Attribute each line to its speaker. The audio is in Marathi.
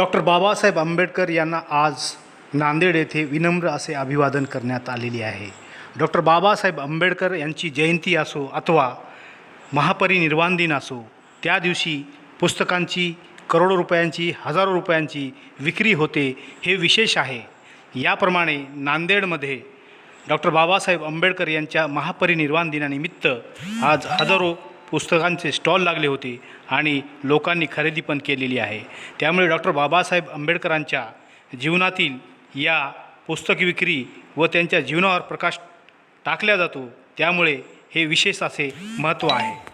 Speaker 1: डॉक्टर बाबासाहेब आंबेडकर यांना आज नांदेड येथे विनम्र असे अभिवादन करण्यात आलेले आहे. डॉक्टर बाबासाहेब आंबेडकर यांची जयंती असो अथवा महापरिनिर्वाण दिन असो त्या दिवशी पुस्तकांची करोडो रुपयांची हजारो रुपयांची विक्री होते हे विशेष आहे. याप्रमाणे नांदेडमध्ये डॉक्टर बाबासाहेब आंबेडकर यांच्या महापरिनिर्वाण दिनानिमित्त आज हजारो पुस्तकांचे स्टॉल लागले होते आणि लोकांनी खरेदी पण केलेली आहे. त्यामुळे डॉक्टर बाबासाहेब आंबेडकरांच्या जीवनातील या पुस्तक विक्री व त्यांच्या जीवनावर प्रकाश टाकला जातो. त्यामुळे हे विशेष असे महत्त्व आहे.